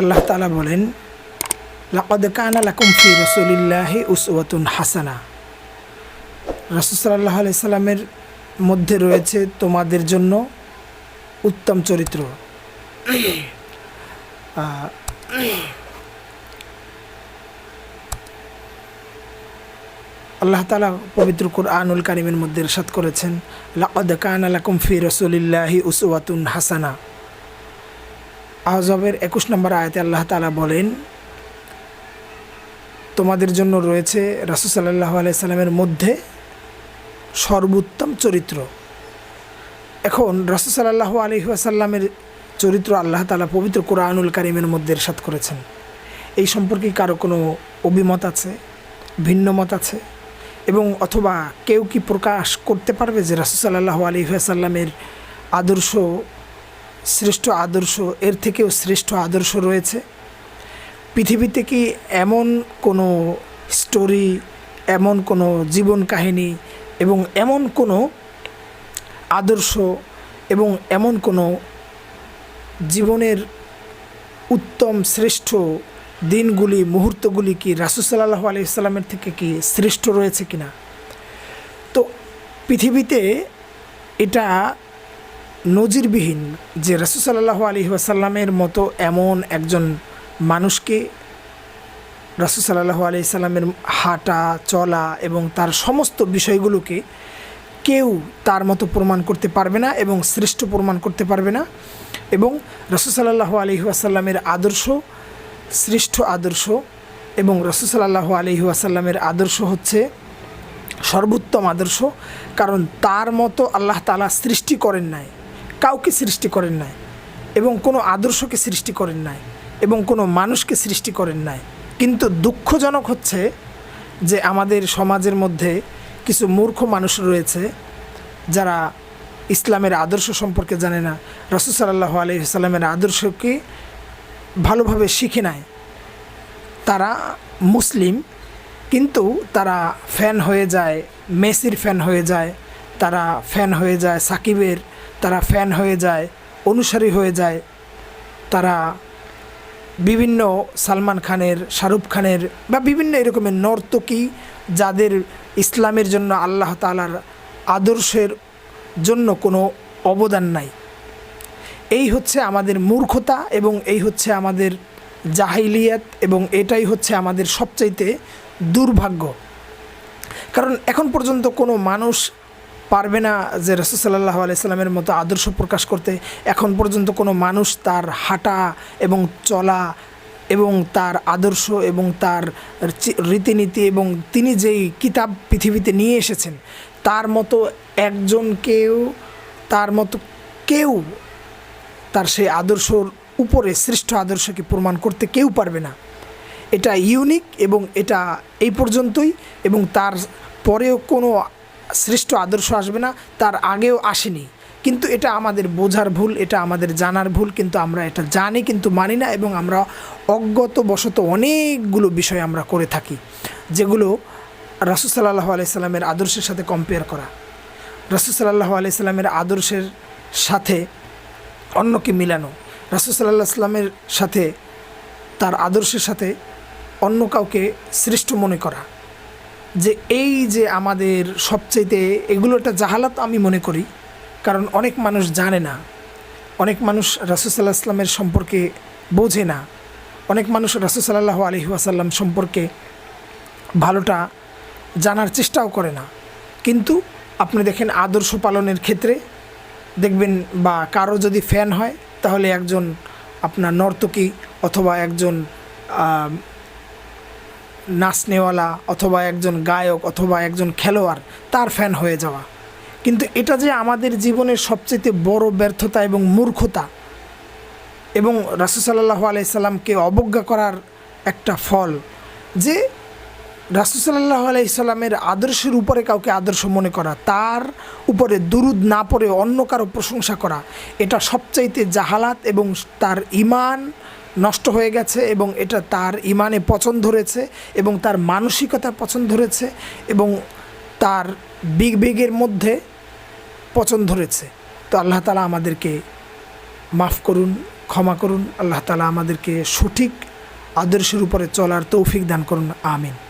আল্লাহ তালা বলেন, লাকদ কানা লাকুম ফি রসুলিল্লাহি উসওয়াতুন হাসানা। রসুল সাল্লাহ আলি সাল্লামের মধ্যে রয়েছে তোমাদের জন্য উত্তম চরিত্র। আল্লাহ তালা পবিত্র কুরআনুল কারিমের মধ্যে ইরশাদ করেছেন, লাকদ কানা লাকুম ফি রসুলিল্লাহি উসওয়াতুন হাসানা। আহজবের একুশ নম্বর আয়াতে আল্লাহ তালা বলেন, তোমাদের জন্য রয়েছে রাসুল সাল্লাহ আলাইসাল্লামের মধ্যে সর্বোত্তম চরিত্র। এখন রাসুল সাল্লাহ আলহি আসাল্লামের চরিত্র আল্লাহ তালা পবিত্র কোরআনুল কারিমের মধ্যে ইরশাদ করেছেন। এই সম্পর্কে কারও কোনো অভিমত আছে, ভিন্ন মত আছে? এবং অথবা কেউ কি প্রকাশ করতে পারবে যে রাসুল সাল্লাহ আলহি আসাল্লামের আদর্শ শ্রেষ্ঠ আদর্শ, এর থেকেও শ্রেষ্ঠ আদর্শ রয়েছে। পৃথিবীতে কি এমন কোনো স্টোরি, এমন কোনো জীবন কাহিনী এবং এমন কোনো আদর্শ এবং এমন কোনো জীবনের উত্তম শ্রেষ্ঠ দিনগুলি, মুহূর্তগুলি কি রাসুসাল্লাহ আলি ইসলামের থেকে কি শ্রেষ্ঠ রয়েছে কিনা? তো পৃথিবীতে এটা নজিরবিহীন যে রাসুসাল্লাহ আলী ওয়াসাল্লামের মতো এমন একজন মানুষকে রাসুসাল্লাহ আলি সাল্লামের হাঁটা, চলা এবং তার সমস্ত বিষয়গুলোকে কেউ তার মতো প্রমাণ করতে পারবে না এবং শ্রেষ্ঠ প্রমাণ করতে পারবে না এবং রসুসাল্লাহ আলি ওয়াসাল্লামের আদর্শ, শ্রেষ্ঠ আদর্শ এবং রসুসাল্লাহ আলি ওয়াসাল্লামের আদর্শ হচ্ছে সর্বোত্তম আদর্শ কারণ তার মতো আল্লাহ তালা সৃষ্টি করেন নাই। কাউকে সৃষ্টি করেন নাই এবং কোনো আদর্শকে সৃষ্টি করেন নাই এবং কোনো মানুষকে সৃষ্টি করেন নাই। কিন্তু দুঃখজনক হচ্ছে যে আমাদের সমাজের মধ্যে কিছু মূর্খ মানুষ রয়েছে যারা ইসলামের আদর্শ সম্পর্কে জানে না। রসুল সাল্লাহ আলহিসাল্লামের আদর্শকে ভালোভাবে শিখে নেয় তারা মুসলিম, কিন্তু তারা ফ্যান হয়ে যায়, মেসির ফ্যান হয়ে যায়, তারা ফ্যান হয়ে যায় সাকিবের তারা ফ্যান হয়ে যায়, অনুসারী হয়ে যায়। তারা বিভিন্ন সালমান খানের, শাহরুখ খানের বা বিভিন্ন এরকমের নর্তকী যাদের ইসলামের জন্য আল্লাহ তালার আদর্শের জন্য কোনো অবদান নাই। এই হচ্ছে আমাদের মূর্খতা এবং এই হচ্ছে আমাদের জাহিলিয়াত এবং এটাই হচ্ছে আমাদের সবচাইতে দুর্ভাগ্য। কারণ এখন পর্যন্ত কোনো মানুষ পারবে না যে রসুসাল্লাহ আলাইসাল্লামের মতো আদর্শ প্রকাশ করতে। এখন পর্যন্ত কোনো মানুষ তার হাঁটা এবং চলা এবং তার আদর্শ এবং তার রীতিনীতি এবং তিনি যেই কিতাব পৃথিবীতে নিয়ে এসেছেন, তার মতো একজনকেও তার মতো কেউ তার সেই আদর্শর উপরে, শ্রেষ্ঠ আদর্শকে প্রমাণ করতে কেউ পারবে না। এটা ইউনিক এবং এটা এই পর্যন্তই এবং তার পরেও কোনো শ্রেষ্ঠ আদর্শ আসবে না, তার আগেও আসেনি। কিন্তু এটা আমাদের বোঝার ভুল, এটা আমাদের জানার ভুল, কিন্তু আমরা এটা জানি, কিন্তু মানি না, এবং আমরা অজ্ঞত বশত অনেকগুলো বিষয় আমরা করে থাকি, যেগুলো রাসুসাল্লাহ আলাইসাল্লামের আদর্শের সাথে কম্পেয়ার করা। রাসুসাল্লাহ আলাইসাল্লামের আদর্শের সাথে অন্যকে মিলানো রাসুসাল্লাহ আসলামের সাথে তার আদর্শের সাথে অন্য কাউকে শ্রেষ্ঠ মনে করা। যে এই যে আমাদের সবচাইতে এগুলো একটা জাহালাত আমি মনে করি, কারণ অনেক মানুষ জানে না, অনেক মানুষ রাসুসাল্লাহ আসলামের সম্পর্কে বোঝে না, অনেক মানুষ রাসুসাল্লাহ আলহি আসাল্লাম সম্পর্কে ভালোটা জানার চেষ্টাও করে না। কিন্তু আপনি দেখেন আদর্শ পালনের ক্ষেত্রে দেখবেন বা কারও যদি ফ্যান হয়, তাহলে একজন আপনার নর্তকী অথবা একজন নাচনেওয়ালা অথবা একজন গায়ক অথবা একজন খেলোয়াড়, তার ফ্যান হয়ে যাওয়া। কিন্তু এটা যে আমাদের জীবনের সবচেয়ে বড় ব্যর্থতা এবং মূর্খতা এবং রাসুসাল্লাহ আলাইসাল্লামকে অবজ্ঞা করার একটা ফল যে রাসুসাল্লাহ আলাইসাল্লামের আদর্শের উপরে কাউকে আদর্শ মনে করা, তার উপরে দুরুদ না পড়ে অন্য কারও প্রশংসা করা, এটা সবচাইতে জাহালাত এবং তার ইমান নষ্ট হয়ে গেছে এবং এটা তার ইমানে পছন্দ ধরেছে এবং তার মানসিকতা পছন্দ ধরেছে এবং তার বিগ বিগের মধ্যে পছন্দ ধরেছে। তো আল্লাহ তালা আমাদেরকে মাফ করুন, ক্ষমা করুন। আল্লাহ তালা আমাদেরকে সঠিক আদর্শের উপরে চলার তৌফিক দান করুন। আমিন।